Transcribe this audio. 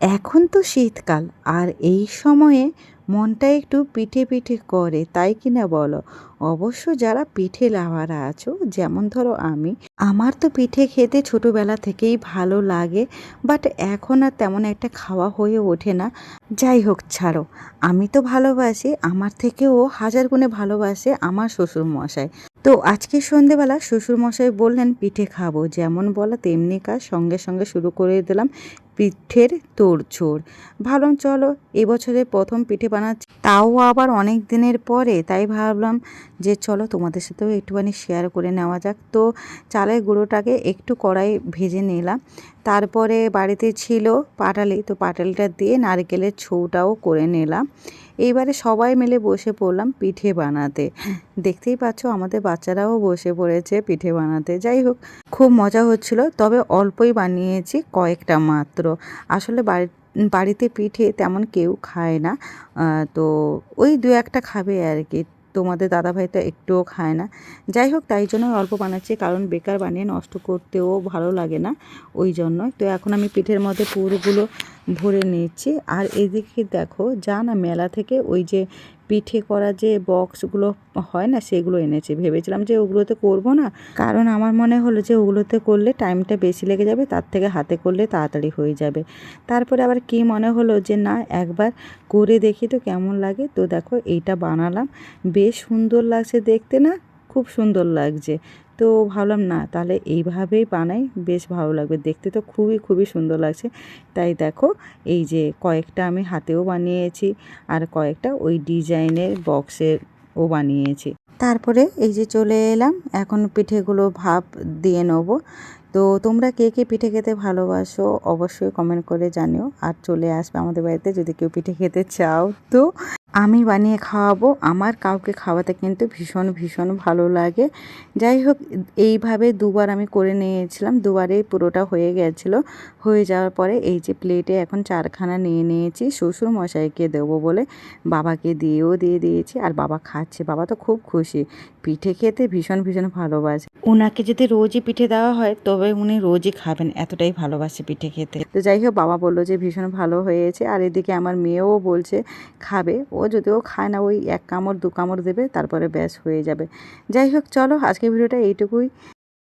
এখন তো শীতকাল, আর এই সময়ে মনটা একটু পিঠে পিঠে করে, তাই কিনা বলো? অবশ্য যারা পিঠে লাভারা আছো, যেমন ধরো আমি, আমার তো পিঠে খেতে ছোটোবেলা থেকেই ভালো লাগে বাট এখন আর তেমন একটা খাওয়া হয়ে ওঠে না। যাই হোক, ছাড়ো। আমি তো ভালোবাসি, আমার থেকেও হাজার গুণে ভালোবাসে আমার শ্বশুর মশাই তো আজকে সন্ধেবেলা শ্বশুরমশাই বললেন, পিঠে খাব। যেমন বলা তেমনি কাজ। সঙ্গে সঙ্গে শুরু করে দিলাম পিঠের তোড়ছোড় ভাবলাম, চলো এবছরে প্রথম পিঠে বানাচ্ছি। তাও আবার অনেক দিনের পরে তাই ভাবলাম যে, চলো, তোমাদের সাথেও একটুখানি শেয়ার করে নেওয়া যাক। তো চালের গুঁড়োটাকে একটু কড়াই ভেজে নিলাম। তারপরে বাড়িতে ছিল পাটালি, তো পাটালিটা দিয়ে নারকেলের ছৌটাও করে নিলাম। এইবারে সবাই মিলে বসে পড়লাম পিঠে বানাতে। দেখতেই পাচ্ছ আমাদের বাচ্চারাও বসে পড়েছে পিঠে বানাতে। যাই হোক, খুব মজা হচ্ছিল, তবে অল্পই বানিয়েছি কয়েকটা মাত্র। আসলে বাড়ি, বাড়িতে পিঠে তেমন কেউ খায় না। তো ওই দু একটা খাবে আর কি। তোমাদের দাদা তো একটুও খায় না। যাই হোক, তাই জন্য অল্প বানাচ্ছি, কারণ বেকার বানিয়ে নষ্ট করতেও ভালো লাগে না, ওই জন্য তো এখন আমি পিঠের মধ্যে পুরোগুলো ভরে নিচ্ছি। আর এদিকে দেখো, যা না মেলা থেকে ওই যে পিঠে করা যে বক্সগুলো হয় না, সেগুলো এনেছে। ভেবেছিলাম যে ওগুলোতে করব না। কারণ আমার মনে হলো যে ওগুলোতে করলে টাইমটা বেশি লেগে যাবে, তার থেকে হাতে করলে তাড়াতাড়ি হয়ে যাবে। তারপরে আবার কি মনে হলো যে না, একবার করে দেখি তো কেমন লাগে। তো দেখো, এইটা বানালাম। বেশ সুন্দর লাগছে দেখতে না? খুব সুন্দর লাগছে। তো ভাবলাম, না, তাহলে এইভাবেই বানাই, বেশ ভালো লাগবে। দেখতে তো খুবই খুবই সুন্দর লাগছে। তাই দেখো, এই যে কয়েকটা আমি হাতেও বানিয়েছি আর কয়েকটা ওই ডিজাইনের বক্সের ও বানিয়েছি। তারপরে এই যে চলে এলাম, এখন পিঠেগুলো ভাপ দিয়ে নেব। তো তোমরা কে কে পিঠে খেতে ভালোবাসো অবশ্যই কমেন্ট করে জানিও। আর চলে আসবে আমাদের বাড়িতে যদি কেউ পিঠে খেতে চাও তো। আমি বানিয়ে খাওয়াবো আমার কাউকে খাওয়াতে কিন্তু ভীষণ ভীষণ ভালো লাগে। যাই হোক এইভাবে দুবার আমি করে নিয়েছিলাম দুবারেই পুরোটা হয়ে গেছিল। হয়ে যাওয়ার পরে এই যে প্লেটে এখন চারখানা নিয়ে নিয়েছি শ্বশুর মশাইকে দেবো বলে বাবাকে দিয়েও দিয়ে দিয়েছি আর বাবা খাচ্ছে। বাবা তো খুব খুশি পিঠে খেতে ভীষণ ভীষণ ভালোবাসে। ওনাকে যদি রোজই পিঠে দেওয়া হয় তবে উনি রোজই খাবেন এতটাই ভালোবাসে পিঠে খেতে। তো যাই হোক বাবা বলল যে ভীষণ ভালো হয়েছে আর এদিকে আমার মেয়েও বলছে খাবে। ও যদিও খায় না, ওই এক কামড়, দু কামড় দেবে, তারপরে ব্যাস হয়ে যাবে। যাই হোক, চলো আজকে ভিডিওটা এইটুকুই।